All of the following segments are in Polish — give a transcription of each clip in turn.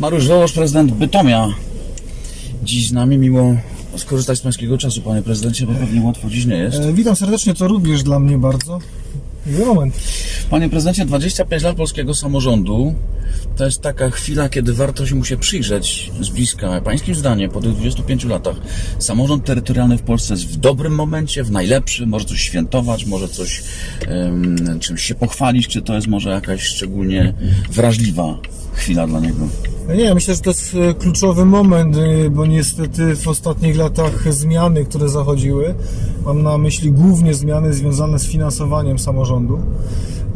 Mariusz Wołosz, prezydent Bytomia. Dziś z nami, miło skorzystać z pańskiego czasu, panie prezydencie, bo pewnie łatwo dziś nie jest. E, witam serdecznie, to również dla mnie bardzo. Miły moment. Panie prezydencie, 25 lat polskiego samorządu to jest taka chwila, kiedy warto się mu się przyjrzeć z bliska. Pańskim zdaniem, po tych 25 latach, samorząd terytorialny w Polsce jest w dobrym momencie, w najlepszym, może coś świętować, może coś em, czymś się pochwalić, czy to jest może jakaś szczególnie wrażliwa chwila dla niego? No Nie, myślę, że to jest e, kluczowy moment, e, bo niestety w ostatnich latach zmiany, które zachodziły, mam na myśli głównie zmiany związane z finansowaniem samorządu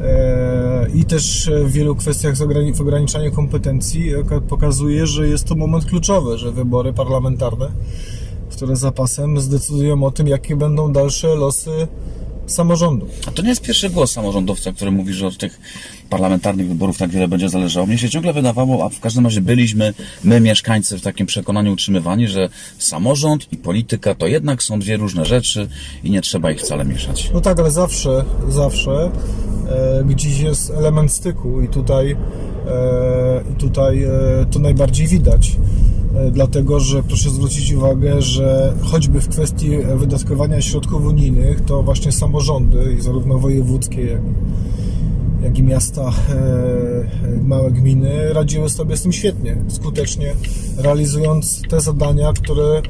e, i też w wielu kwestiach w ograniczaniu kompetencji ka- pokazuje, że jest to moment kluczowy, że wybory parlamentarne, które zapasem zdecydują o tym, jakie będą dalsze losy samorządu. A to nie jest pierwszy głos samorządowca, który mówi, że od tych parlamentarnych wyborów tak wiele będzie zależało. Mnie się ciągle wydawało, a w każdym razie byliśmy, my mieszkańcy, w takim przekonaniu utrzymywani, że samorząd i polityka to jednak są dwie różne rzeczy i nie trzeba ich wcale mieszać. No tak, ale zawsze, zawsze e, gdzieś jest element styku i tutaj, e, tutaj e, to najbardziej widać. E, dlatego, że proszę zwrócić uwagę, że choćby w kwestii wydatkowania środków unijnych, to właśnie samorządy, i zarówno wojewódzkie, jak, jak i miasta, e, małe gminy radziły sobie z tym świetnie, skutecznie realizując te zadania, które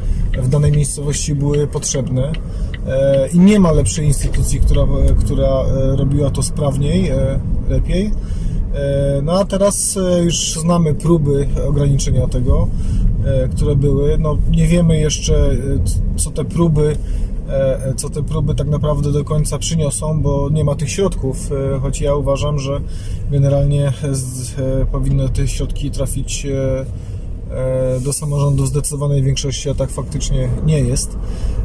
w danej miejscowości były potrzebne. E, I nie ma lepszej instytucji, która, która e, robiła to sprawniej, e, lepiej. E, No a teraz e, już znamy próby ograniczenia tego, e, które były. No, nie wiemy jeszcze, e, co te próby e, co te próby tak naprawdę do końca przyniosą, bo nie ma tych środków, e, choć ja uważam, że generalnie z, e, powinny te środki trafić e, e, do samorządu w zdecydowanej większości, a tak faktycznie nie jest.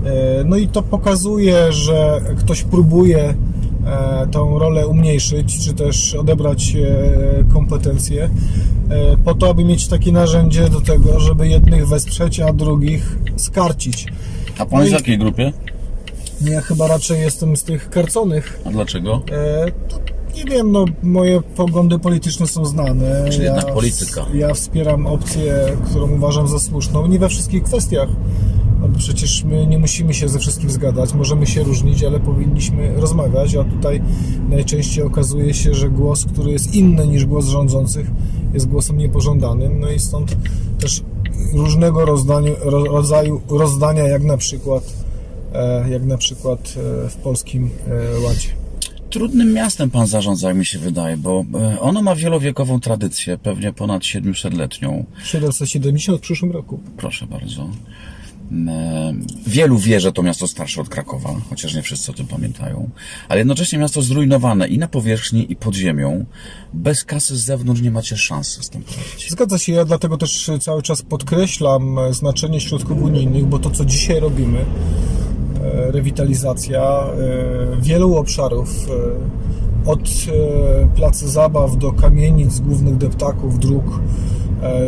E, No i to pokazuje, że ktoś próbuje e, tą rolę umniejszyć, czy też odebrać e, kompetencje, e, po to, aby mieć takie narzędzie do tego, żeby jednych wesprzeć, a drugich skarcić. A pan No jest w jakiej grupie? Ja chyba raczej jestem z tych karconych. A dlaczego? E, to nie wiem, no moje poglądy polityczne są znane. Czyli jednak polityka. Ja wspieram opcję, którą uważam za słuszną. Nie we wszystkich kwestiach. No bo przecież my nie musimy się ze wszystkim zgadzać, możemy się różnić, ale powinniśmy rozmawiać, a tutaj najczęściej okazuje się, że głos, który jest inny niż głos rządzących, jest głosem niepożądanym. No i stąd też różnego rozdaniu, ro, rodzaju rozdania, jak na przykład e, jak na przykład e, w polskim e, ładzie. Trudnym miastem pan zarządza, jak mi się wydaje, bo ono ma wielowiekową tradycję, pewnie ponad 700-letnią. 770 w przyszłym roku. Proszę bardzo. E, Wielu wie, że to miasto starsze od Krakowa, chociaż nie wszyscy o tym pamiętają, ale jednocześnie miasto zrujnowane i na powierzchni, i pod ziemią. Bez kasy z zewnątrz nie macie szansy z tym poradzić. Zgadza się, ja dlatego też cały czas podkreślam znaczenie środków unijnych, bo to co dzisiaj robimy, e, rewitalizacja e, wielu obszarów, od placy zabaw do kamienic, głównych deptaków, dróg,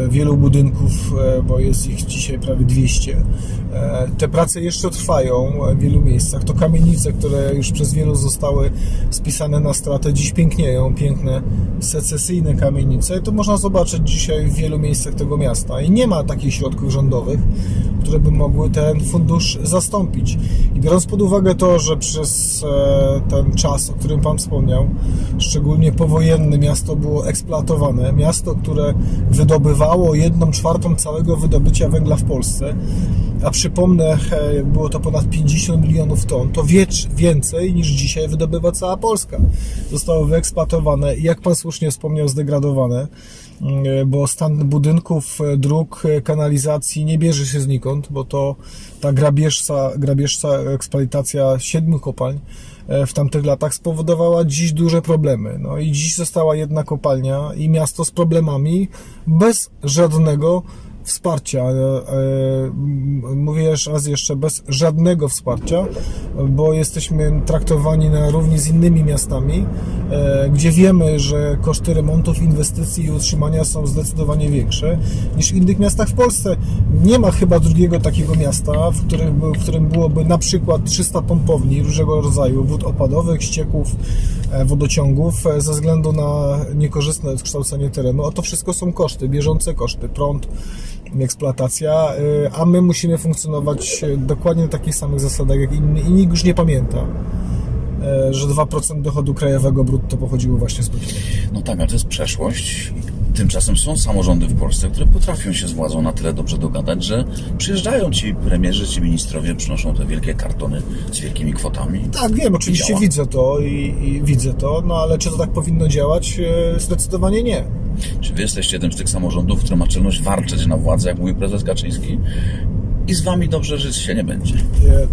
wielu budynków, e, bo jest ich dzisiaj prawie 200. E, Te prace jeszcze trwają w wielu miejscach. To kamienice, które już przez wielu zostały spisane na stratę, dziś pięknieją, piękne secesyjne kamienice. To można zobaczyć dzisiaj w wielu miejscach tego miasta. I nie ma takich środków rządowych, które by mogły ten fundusz zastąpić. I biorąc pod uwagę to, że przez e, ten czas, o którym Pan wspomniał, szczególnie powojenny miasto było eksploatowane, miasto, które wydobywało jedną czwartą całego wydobycia węgla w Polsce, a przypomnę, było to ponad 50 milionów ton, to wiecz, więcej niż dzisiaj wydobywa cała Polska. Zostało wyeksploatowane i jak Pan słusznie wspomniał, zdegradowane, bo stan budynków, e, dróg, e, kanalizacji nie bierze się znikąd, bo to ta grabieżca, grabieżca eksploatacja siedmiu kopalń e, w tamtych latach spowodowała dziś duże problemy. No i dziś została jedna kopalnia i miasto z problemami bez żadnego wsparcia. e, e, m- Mówię jeszcze raz jeszcze bez żadnego wsparcia, bo jesteśmy traktowani na równi z innymi miastami, e, gdzie wiemy, że koszty remontów, inwestycji i utrzymania są zdecydowanie większe niż w innych miastach w Polsce. Nie ma chyba drugiego takiego miasta, w którym, w którym byłoby na przykład 300 pompowni różnego rodzaju wód opadowych, ścieków, wodociągów ze względu na niekorzystne kształcenie terenu. A to wszystko są koszty, bieżące koszty, prąd, eksploatacja, e, a my musimy funkcjonować dokładnie na takich samych zasadach jak inni i nikt już nie pamięta, że 2% dochodu krajowego brutto pochodziło właśnie z budżetu. No tak, ale to jest przeszłość. Tymczasem są samorządy w Polsce, które potrafią się z władzą na tyle dobrze dogadać, że przyjeżdżają ci premierzy, ci ministrowie, przynoszą te wielkie kartony z wielkimi kwotami. Tak, wiem, oczywiście działa. widzę to i, i widzę to, no ale czy to tak powinno działać? E, Zdecydowanie nie. Czy wy jesteście jednym z tych samorządów, które ma czelność warczeć na władzę, jak mówił prezes Kaczyński, i z wami dobrze żyć się nie będzie? E,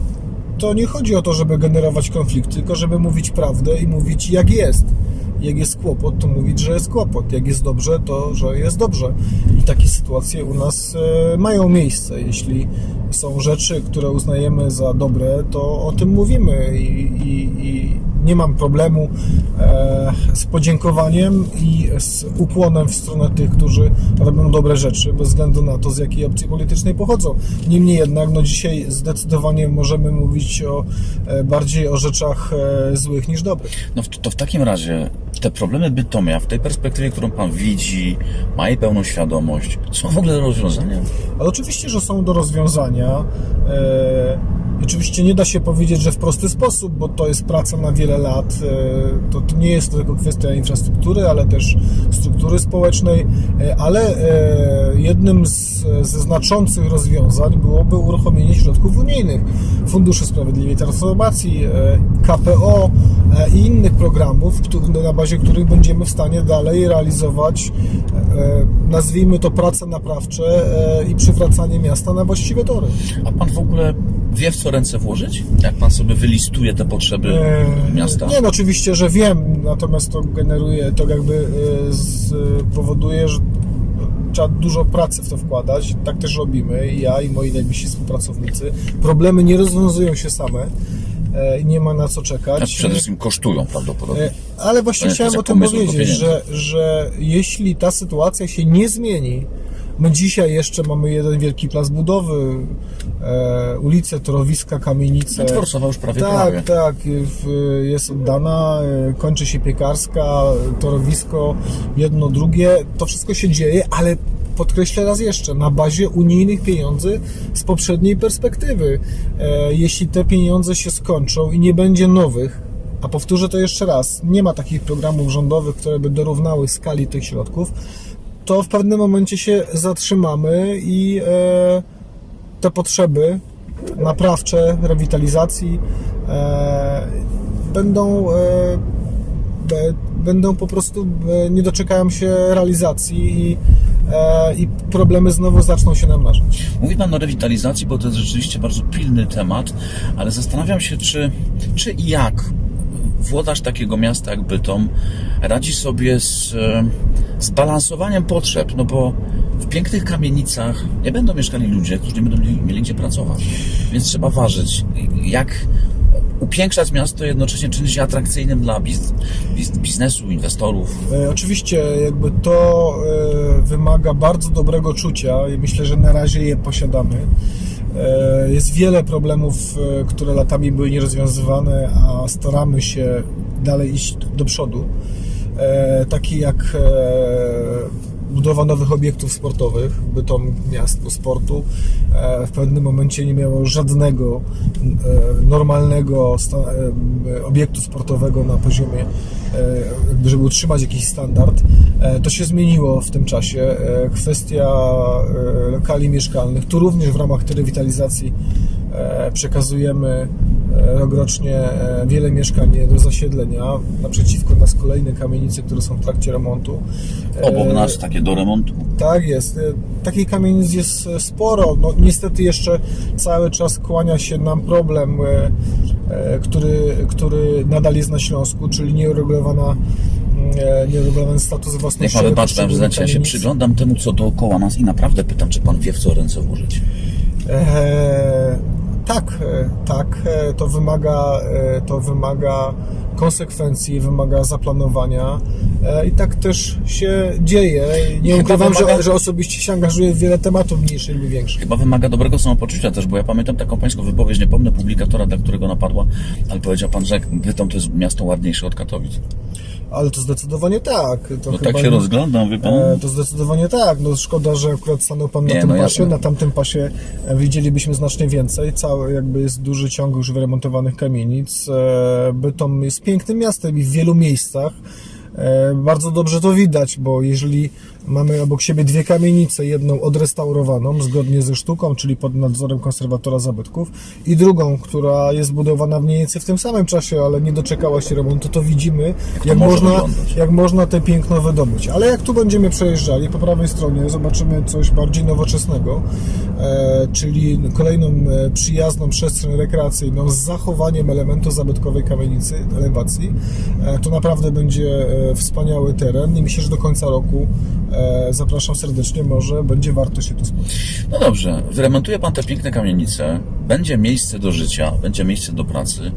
To nie chodzi o to, żeby generować konflikty, tylko żeby mówić prawdę i mówić jak jest. Jak jest kłopot, to mówić, że jest kłopot. Jak jest dobrze, to że jest dobrze. I takie sytuacje u nas e, mają miejsce. Jeśli są rzeczy, które uznajemy za dobre, to o tym mówimy i, i, i nie mam problemu e, z podziękowaniem i z ukłonem w stronę tych, którzy robią dobre rzeczy, bez względu na to, z jakiej opcji politycznej pochodzą. Niemniej jednak, no dzisiaj zdecydowanie możemy mówić o, e, bardziej o rzeczach e, złych niż dobrych. No to w takim razie te problemy Bytomia w tej perspektywie, którą pan widzi, ma jej pełną świadomość, są w ogóle do rozwiązania? Ale oczywiście, że są do rozwiązania. Oczywiście nie da się powiedzieć, że w prosty sposób, bo to jest praca na wiele lat. E, to, nie jest tylko kwestia infrastruktury, ale też struktury społecznej. E, ale e, jednym z, ze znaczących rozwiązań byłoby uruchomienie środków unijnych, Funduszu Sprawiedliwej Transformacji, KPO i innych programów, na bazie których będziemy w stanie dalej realizować, nazwijmy to prace naprawcze i przywracanie miasta na właściwe tory. A pan w ogóle wie, w co ręce włożyć? Jak pan sobie wylistuje te potrzeby E, miasta? Nie, no oczywiście, że wiem, natomiast to generuje, to jakby e, z, powoduje, że trzeba dużo pracy w to wkładać. Tak też robimy, i ja i moi najbliżsi współpracownicy. Problemy nie rozwiązują się same e, i nie ma na co A czekać. przede wszystkim kosztują prawdopodobnie. E, Ale właśnie chciałem o tym powiedzieć, że, że jeśli ta sytuacja się nie zmieni, my dzisiaj jeszcze mamy jeden wielki plac budowy, e, ulice, torowiska, kamienice. Dworcowa już prawie prawie. Tak, tak, w- jest oddana, e, kończy się piekarska, torowisko, jedno, drugie, to wszystko się dzieje, ale podkreślę raz jeszcze, na bazie unijnych pieniędzy z poprzedniej perspektywy. E, Jeśli te pieniądze się skończą i nie będzie nowych, a powtórzę to jeszcze raz, nie ma takich programów rządowych, które by dorównały skali tych środków, to w pewnym momencie się zatrzymamy i e, te potrzeby naprawcze, rewitalizacji e, będą, e, będą po prostu, nie doczekają się realizacji i, i problemy znowu zaczną się namnażać. Mówi Pan o rewitalizacji, bo to jest rzeczywiście bardzo pilny temat, ale zastanawiam się, czy, czy i jak włodarz takiego miasta jak Bytom radzi sobie z, e, z balansowaniem potrzeb, no bo w pięknych kamienicach nie będą mieszkali ludzie, którzy nie będą mieli, mieli gdzie pracować, więc trzeba ważyć, jak upiększać miasto, jednocześnie czynić je atrakcyjnym dla biz, biz, biznesu, inwestorów. E, Oczywiście jakby to e, wymaga bardzo dobrego czucia i myślę, że na razie je posiadamy. E, Jest wiele problemów, e, które latami były nierozwiązywane, a staramy się dalej iść do przodu. E, Takie jak budowa nowych obiektów sportowych, Bytom miasto sportu w pewnym momencie nie miało żadnego normalnego obiektu sportowego na poziomie, żeby utrzymać jakiś standard. E, To się zmieniło w tym czasie. E, Kwestia e, lokali mieszkalnych, tu również w ramach tej rewitalizacji e, przekazujemy e, rokrocznie e, wiele mieszkań do zasiedlenia. Naprzeciwko nas kolejne kamienice, które są w trakcie remontu. Obok E, nas takie do remontu. tak jest. E, Takich kamienic jest e, sporo. No, niestety jeszcze cały czas kłania się nam problem, e, e, który, który nadal jest na Śląsku, czyli nieuregulowana e, nieregulowany status własności. wybacz, panie poszczególnych prezydencie, ja się przyglądam temu, co dookoła nas i naprawdę pytam, czy pan wie, w co ręce włożyć. E, tak, e, tak, e, to wymaga, e, to wymaga konsekwencji, wymaga zaplanowania i tak też się dzieje. Nie ukrywam, wymaga- że, że osobiście się angażuję w wiele tematów mniejszych lub większych. Chyba wymaga dobrego samopoczucia też, bo ja pamiętam taką pańską wypowiedź, nie pomnę publikatora, dla którego napadła, ale powiedział pan, że Bytom to jest miasto ładniejsze od Katowic. Ale to zdecydowanie tak. To No tak się nie- rozglądam, wie pan. E, To zdecydowanie tak. No szkoda, że akurat stanął Pan na Nie, tym no pasie. jasne. Na tamtym pasie e, widzielibyśmy znacznie więcej. Cały jakby jest duży ciąg już wyremontowanych kamienic. E, Bytom jest pięknym miastem i w wielu miejscach e, bardzo dobrze to widać, bo jeżeli mamy obok siebie dwie kamienice, jedną odrestaurowaną zgodnie ze sztuką, czyli pod nadzorem konserwatora zabytków i drugą, która jest budowana mniej więcej w tym samym czasie, ale nie doczekała się remontu, to widzimy, jak można, wyglądać. jak można te piękno wydobyć. Ale jak tu będziemy przejeżdżali, po prawej stronie zobaczymy coś bardziej nowoczesnego, e, czyli kolejną e, przyjazną przestrzeń rekreacyjną z zachowaniem elementu zabytkowej kamienicy, elewacji. E, to naprawdę będzie e, wspaniały teren i myślę, że do końca roku e, zapraszam serdecznie, może będzie warto się tu spotkać. No dobrze, wyremontuje pan te piękne kamienice, będzie miejsce do życia, będzie miejsce do pracy.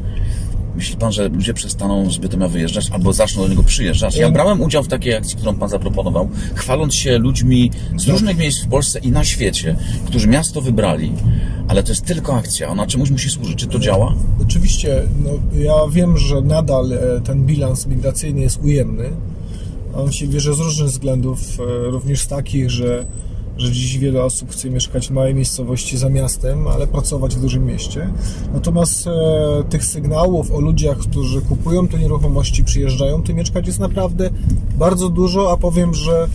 Myśli pan, że ludzie przestaną z Bytomia wyjeżdżać albo zaczną do niego przyjeżdżać? Ja brałem udział w takiej akcji, którą pan zaproponował, chwaląc się ludźmi z różnych miejsc w Polsce i na świecie, którzy miasto wybrali. Ale to jest tylko akcja, ona czemuś musi służyć. Czy to działa? Oczywiście, no, ja wiem, że nadal e, ten bilans migracyjny jest ujemny. On się bierze z różnych względów, e, również z takich, że, że dziś wiele osób chce mieszkać w małej miejscowości za miastem, ale pracować w dużym mieście. Natomiast e, tych sygnałów o ludziach, którzy kupują te nieruchomości, przyjeżdżają tu mieszkać jest naprawdę bardzo dużo, a powiem, że,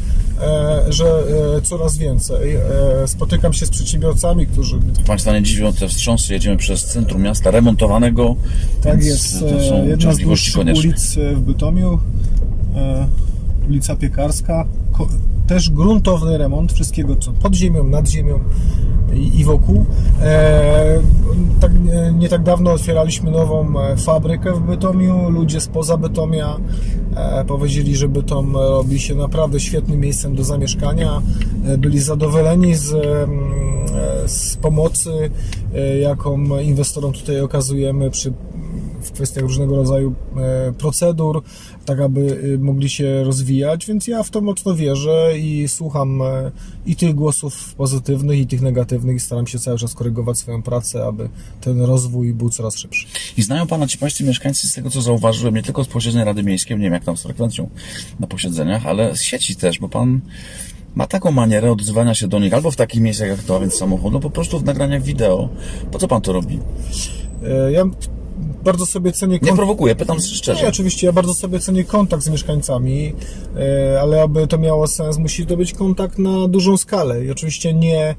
e, że e, coraz więcej. Spotykam się z przedsiębiorcami, którzy Państwa nie dziwią te wstrząsy, jedziemy przez centrum miasta remontowanego. Tak jest. To są Jedna z ulic w Bytomiu, ulica Piekarska. Też gruntowny remont wszystkiego, co pod ziemią, nad ziemią i, wokół. E, tak, nie, tak dawno otwieraliśmy nową e, fabrykę w Bytomiu. Ludzie spoza Bytomia e, powiedzieli, że Bytom robi się naprawdę świetnym miejscem do zamieszkania. Byli zadowoleni z, z pomocy, jaką inwestorom tutaj okazujemy przy w kwestiach różnego rodzaju e, procedur, tak aby e, mogli się rozwijać, więc ja w to mocno wierzę i słucham e, i tych głosów pozytywnych, i tych negatywnych i staram się cały czas korygować swoją pracę, aby ten rozwój był coraz szybszy. I znają Pana ci pańscy mieszkańcy z tego, co zauważyłem, nie tylko z posiedzeń Rady Miejskiej, nie wiem jak tam z frekwencją na posiedzeniach, ale z sieci też, bo Pan ma taką manierę odzywania się do nich, albo w takich miejscach jak to, a więc samochód, no po prostu w nagraniach wideo. Po co Pan to robi? E, Ja bardzo sobie cenię Nie kon- prowokuję, pytam Nie, szczerze. oczywiście, ja bardzo sobie cenię kontakt z mieszkańcami, e, ale aby to miało sens, musi to być kontakt na dużą skalę. I oczywiście nie,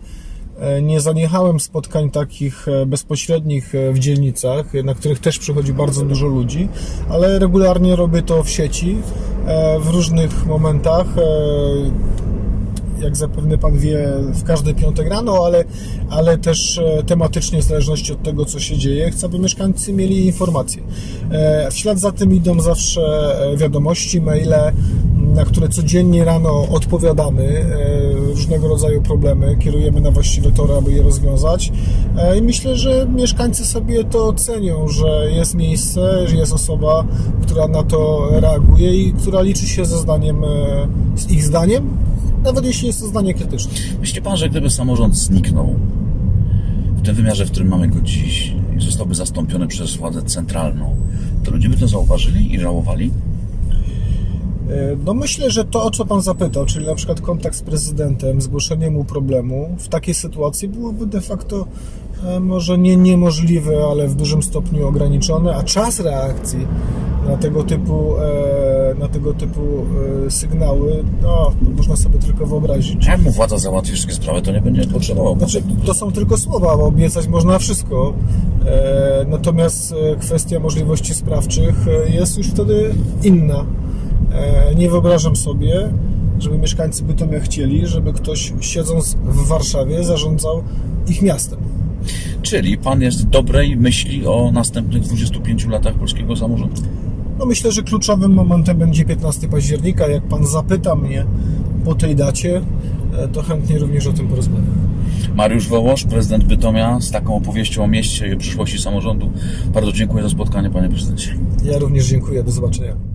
e, nie zaniechałem spotkań takich e, bezpośrednich w dzielnicach, na których też przychodzi bardzo dużo ludzi, ale regularnie robię to w sieci, w różnych momentach. Jak zapewne Pan wie, w każdy piątek rano, ale, ale też e, tematycznie, w zależności od tego, co się dzieje, chcę, aby mieszkańcy mieli informacje. E, W ślad za tym idą zawsze e, wiadomości, maile, na które codziennie rano odpowiadamy, różnego rodzaju problemy, kierujemy na właściwe tory, aby je rozwiązać. I myślę, że mieszkańcy sobie to cenią, że jest miejsce, że jest osoba, która na to reaguje i która liczy się ze zdaniem, z ich zdaniem, nawet jeśli jest to zdanie krytyczne. Myśli Pan, że gdyby samorząd zniknął w tym wymiarze, w którym mamy go dziś i zostałby zastąpiony przez władzę centralną, to ludzie by to zauważyli i żałowali? E, No myślę, że to, o co Pan zapytał, czyli na przykład kontakt z prezydentem, zgłoszenie mu problemu, w takiej sytuacji byłoby de facto e, może nie niemożliwe, ale w dużym stopniu ograniczone, a czas reakcji na tego typu, e, na tego typu e, sygnały, no, to można sobie tylko wyobrazić. Jak mu władza załatwi wszystkie sprawy, to nie będzie potrzebował. Znaczy, to są tylko słowa, bo obiecać można wszystko. E, natomiast e, kwestia możliwości sprawczych jest już wtedy inna. Nie wyobrażam sobie, żeby mieszkańcy Bytomia chcieli, żeby ktoś siedząc w Warszawie zarządzał ich miastem. Czyli Pan jest dobrej myśli o następnych 25 latach polskiego samorządu? No myślę, że kluczowym momentem będzie 15 października. Jak pan zapyta mnie po tej dacie, e, to chętnie również o tym porozmawiam. Mariusz Wołosz, prezydent Bytomia, z taką opowieścią o mieście i o przyszłości samorządu. Bardzo dziękuję za spotkanie, panie prezydencie. Ja również dziękuję. Do zobaczenia.